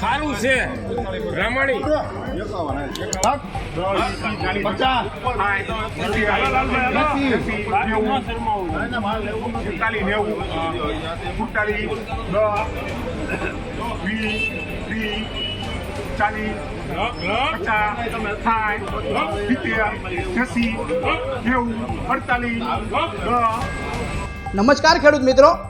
રામાણી એકતાલીસ નેવું સુડતાલીસ દસ વીસ ત્રીસ ચાલીસ પચાસ સાઠ સિત્તેર એંસી નેવું અડતાલીસ નમસ્કાર ખેડૂત મિત્રો.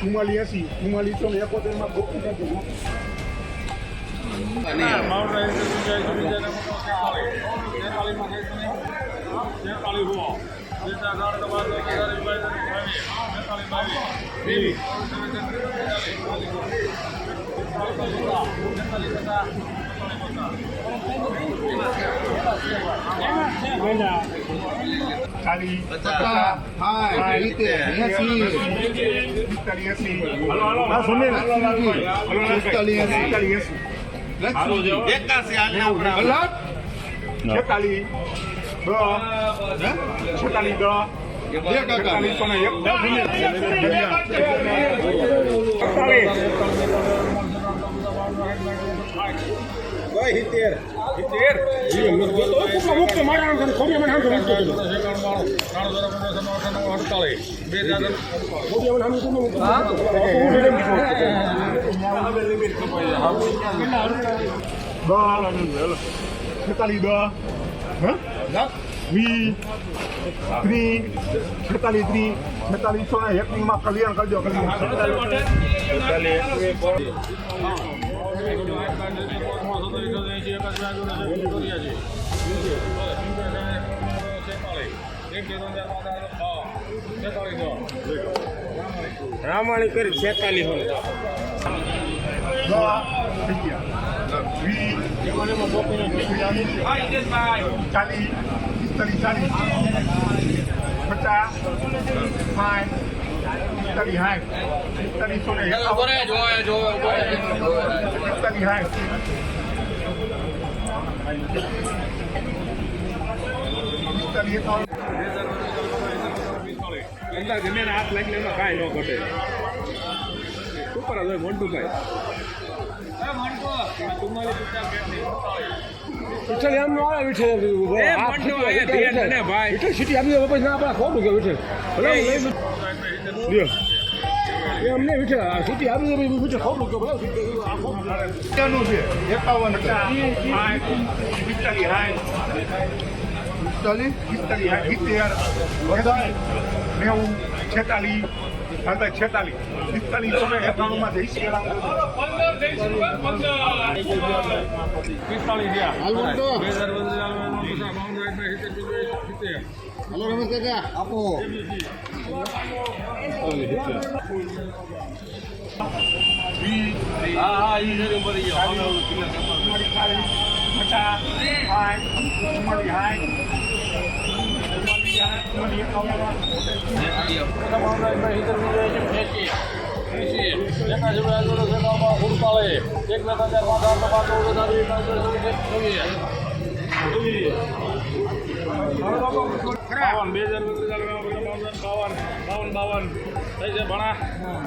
ચુમ્માલીસ એસી ચુમ્માલીસો ને એકોતેરમાં ગોપી. ચાલીસ પચાસ સાઠ, એંસી. પિસ્તાલીસ, એંસી. નેવું. છેતાલીસ દસ છેતાલીસ દસ છેતાલીસો ને એક દસ છેતાલીસ દસ વીસ ત્રીસ છેતાલીસ ત્રીસ છેતાલીસો ને એકમાં કલ્યાણ કરજો રામાણી કરી છેતાલીસ ચાલીસ પિસ્તાલીસ ચાલીસ પચાસ સાઠ પિસ્તાલીસ સાઠ પિસ્તાલીસો ને પિસ્તાલીસ સાઠ પિસ્તાલીસ એકાવન અંદર ગમે હાથ લાગીને એમાં કાંઈ ન ઘટે ઉપર જ હોય વિઠ્ઠલ એમ નો આવે ધીરે ભાઈ. વિઠ્ઠલ સિટી આપી પછી ના આપણા ખોટું કે ભલે એ લઈ લ્યો. એમ નહીં વિઠ્ઠલ આ સિટી આપી દે પછી વિઠ્ઠલ ખોટું છે એકાવન પિસ્તાલીસ હાય પિસ્તાલીસ પિસ્તાલીસ સિત્તેર નેવું છેતાલીસ સાતા છેતાલીસ. પિસ્તાલીસો ને એકાણુંમાં જઈશ. હાલો રમેશ કાકા. આપો. પચાસ સાઠ ચુમ્માલીસ સાઠ બાવન બે હજાર બાવન બાવન બાવન થઈ છે ભણા.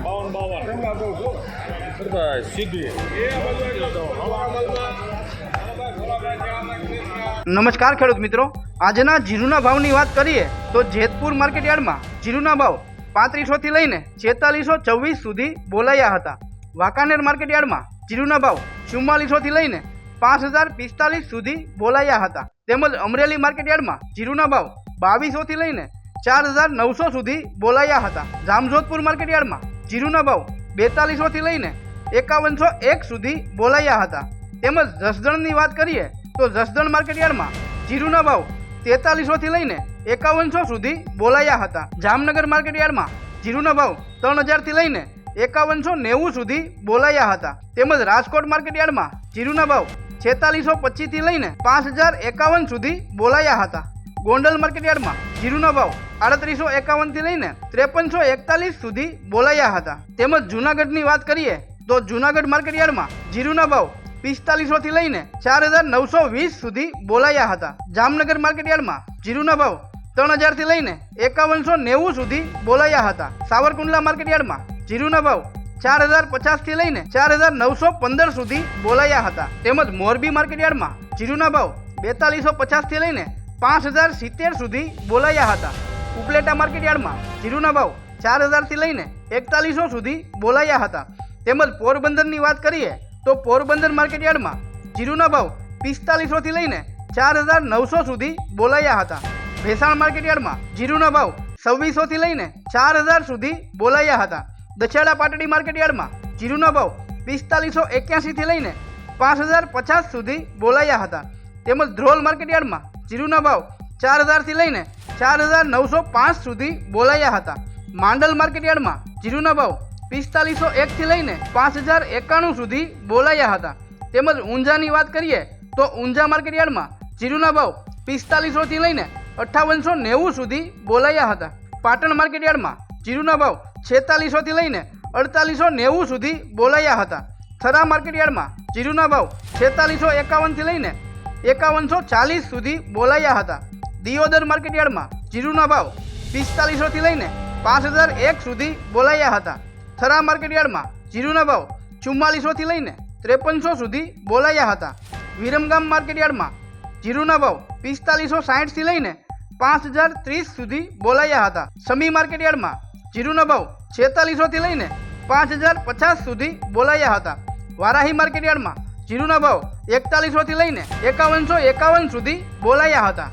બાવન બાવન. સીધી. નમસ્કાર ખેડૂત મિત્રો. આજના જીરુના ભાવની વાત કરીએ તો જેતપુર માર્કેટ યાર્ડમાં જીરુના ભાવ પાંત્રીસોથી લઈને છેતાલીસો ચોવીસ સુધી બોલાયા હતા. વાંકાનેર માર્કેટ યાર્ડમાં જીરુના ભાવ ચુમ્માલીસોથી લઈને પાંચ હજાર પિસ્તાલીસ સુધી બોલાયા હતા. તેમજ અમરેલી માર્કેટ યાર્ડમાં જીરુના ભાવ બાવીસોથી લઈને ચાર હજાર નવસો સુધી બોલાયા હતા. જામજોધપુર માર્કેટયાર્ડમાં જીરુના ભાવ બેતાલીસોથી લઈને એકાવનસો એક સુધી બોલાયા હતા. તેમજ જસદણની વાત કરીએ તો જસદણ માર્કેટયાર્ડમાં જીરુના ભાવ તેતાલીસોથી લઈને એકાવનસો સુધી બોલાયા હતા. જામનગર માર્કેટયાર્ડમાં જીરુના ભાવ ત્રણ હજારથી લઈને એકાવનસો નેવું સુધી બોલાયા હતા. તેમજ રાજકોટ માર્કેટયાર્ડમાં જીરુના ભાવ છેતાલીસો પચીસથી લઈને પાંચ હજાર એકાવન સુધી બોલાયા હતા. ગોંડલ માર્કેટયાર્ડમાં જીરુના ભાવ આડત્રીસો એકાવનથી લઈને ત્રેપનસો એકતાલીસ સુધી બોલાયા હતા. તેમજ જૂનાગઢની વાત કરીએ તો જૂનાગઢ માર્કેટયાર્ડમાં જીરુના ભાવ પિસ્તાલીસોથી લઈને ચાર હજાર નવસો વીસ સુધી બોલાયા હતા. જામનગર માર્કેટયાર્ડમાં જીરુના ભાવ ત્રણ હજારથી લઈને એકાવનસો નેવું સુધી બોલાયા હતા. સાવરકુંડલા માર્કેટયાર્ડમાં જીરુના ભાવ ચાર હજાર પચાસથી લઈને ચાર હજાર નવસો પંદર સુધી બોલાયા હતા. તેમજ મોરબી માર્કેટયાર્ડમાં જીરુના ભાવ બેતાલીસો પચાસથી લઈને પાંચ હજાર સિત્તેર સુધી બોલાયા હતા. ઉપલેટા માર્કેટયાર્ડમાં જીરુના ભાવ ચાર હજારથી લઈને એકતાલીસો સુધી બોલાયા હતા. તેમજ પોરબંદરની વાત કરીએ તો પોરબંદર માર્કેટયાર્ડમાં જીરુના ભાવ પિસ્તાલીસોથી લઈને ચાર હજાર નવસો સુધી બોલાયા હતા. ભેસાણ માર્કેટયાર્ડમાં જીરુના ભાવ છવ્વીસોથી લઈને ચાર હજાર સુધી બોલાયા હતા. દશેડા પાટડી માર્કેટયાર્ડમાં જીરુના ભાવ પિસ્તાલીસો એક્યાસીથી લઈને પાંચ હજાર પચાસ સુધી બોલાયા હતા. તેમજ ધ્રોલ માર્કેટયાર્ડમાં જીરુના ભાવ ચાર હજારથી લઈને ચાર હજાર નવસો પાંચ સુધી બોલાયા હતા. માંડલ માર્કેટયાર્ડમાં જીરુના ભાવ પિસ્તાલીસો એકથી લઈને પાંચ હજાર એકાણું સુધી બોલાયા હતા. તેમજ ઊંઝાની વાત કરીએ તો ઊંઝા માર્કેટયાર્ડમાં જીરુના ભાવ પિસ્તાલીસોથી લઈને અઠ્ઠાવનસો નેવું સુધી બોલાયા હતા. પાટણ માર્કેટયાર્ડમાં જીરુના ભાવ છેતાલીસોથી લઈને અડતાલીસો નેવું સુધી બોલાયા હતા. થરા માર્કેટયાર્ડમાં જીરુના ભાવ છેતાલીસો એકાવનથી લઈને એકાવનસો ચાલીસ સુધી બોલાયા હતા. દિયોદર માર્કેટયાર્ડમાં જીરુના ભાવ પિસ્તાલીસોથી લઈને પાંચ હજાર એક સુધી બોલાયા હતા. થરા માર્કેટયાર્ડમાં જીરુના ભાવ ચુમ્માલીસોથી લઈને ત્રેપનસો સુધી બોલાયા હતા. વિરમગામ માર્કેટયાર્ડમાં જીરુના ભાવ પિસ્તાલીસો સાહીઠથી લઈને પાંચ હજાર ત્રીસ સુધી બોલાયા હતા. સમી માર્કેટયાર્ડમાં જીરુના ભાવ છેતાલીસોથી લઈને પાંચ હજાર પચાસ સુધી બોલાયા હતા. વારાહી માર્કેટયાર્ડમાં જીરુના ભાવ એકતાલીસોથી લઈને એકાવનસો એકાવન સુધી બોલાયા હતા.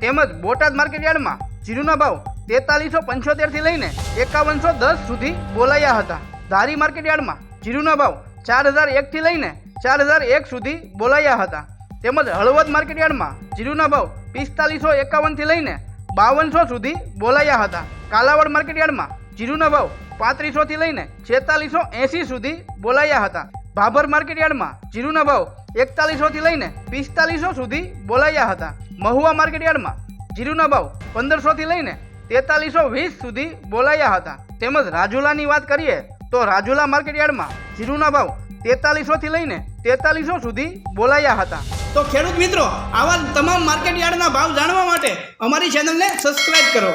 તેમજ બોટાદ માર્કેટયાર્ડમાં જીરુના ભાવ તેતાલીસો પંચોતેરથી લઈને એકાવનસો દસ સુધી બોલાયા હતા. ધારી માર્કેટયાર્ડમાં જીરુના ભાવ ચાર હજાર એકથી લઈને ચાર હજાર એક સુધી બોલાયા હતા. તેમજ હળવદ માર્કેટયાર્ડમાં જીરુના ભાવ પિસ્તાલીસો એકાવનથી લઈને બાવનસો સુધી બોલાયા હતા. કાલાવડ માર્કેટયાર્ડમાં જીરુના ભાવ પાંત્રીસોથી લઈને છેતાલીસો એંસી સુધી બોલાયા હતા. ભાભર માર્કેટયાર્ડમાં જીરુના ભાવ એકતાલીસોથી લઈને પિસ્તાલીસો સુધી બોલાયા હતા. મહુવા માર્કેટયાર્ડમાં જીરુના ભાવ પંદરસોથી લઈને તેતાલીસો વીસ સુધી બોલાયા હતા. તેમજ રાજુલાની વાત કરીએ તો રાજુલા માર્કેટયાર્ડમાં જીરુના ભાવ તેતાલીસોથી લઈને તેતાલીસો સુધી બોલાયા હતા. તો ખેડૂત મિત્રો, આવા તમામ માર્કેટ યાર્ડના ભાવ જાણવા માટે અમારી ચેનલને સબસ્ક્રાઇબ કરો.